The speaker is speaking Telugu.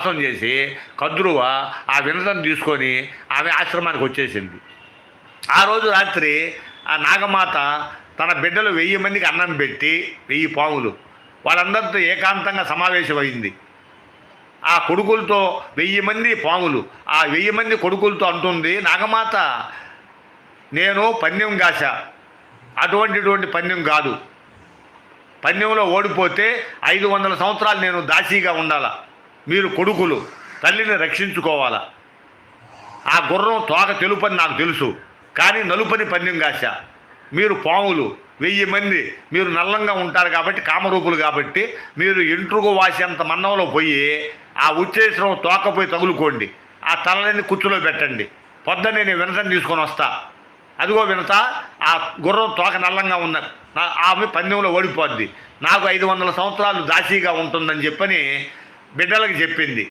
మోసం చేసి కద్రువ ఆ వినతను తీసుకొని ఆమె ఆశ్రమానికి వచ్చేసింది. ఆ రోజు రాత్రి ఆ నాగమాత తన బిడ్డలు వెయ్యి మందికి అన్నం పెట్టి వెయ్యి పాములు వాళ్ళందరితో ఏకాంతంగా సమావేశమైంది. ఆ కొడుకులతో వెయ్యి మంది పాములు ఆ వెయ్యి మంది కొడుకులతో అంటుంది నాగమాత నేను పన్నెం గాశ అటువంటిటువంటి పన్నెం కాదు. పన్నెంలో ఓడిపోతే ఐదు వందల సంవత్సరాలు నేను దాసీగా ఉండాలా? మీరు కొడుకులు తల్లిని రక్షించుకోవాలా? ఆ గుర్రం తోక తెలుపని నాకు తెలుసు కానీ నలుపని పందెం కాశ. మీరు పాములు వెయ్యి మంది మీరు నల్లంగా ఉంటారు కాబట్టి కామరూపులు కాబట్టి మీరు ఇంట్రుకు వాసేంత మన్నంలో పోయి ఆ ఉచ్చేశ్వరం తోకపోయి తగులుకోండి. ఆ తలని కుచ్చులో పెట్టండి. పొద్దున్నే నేను వినతని తీసుకొని వస్తా. అదిగో వినత ఆ గుర్రం తోక నల్లంగా ఉన్న ఆమె పందెంలో ఓడిపోద్ది. నాకు ఐదు వందల సంవత్సరాలు దాసీగా ఉంటుందని చెప్పని బిడ్డలకు చెప్పింది.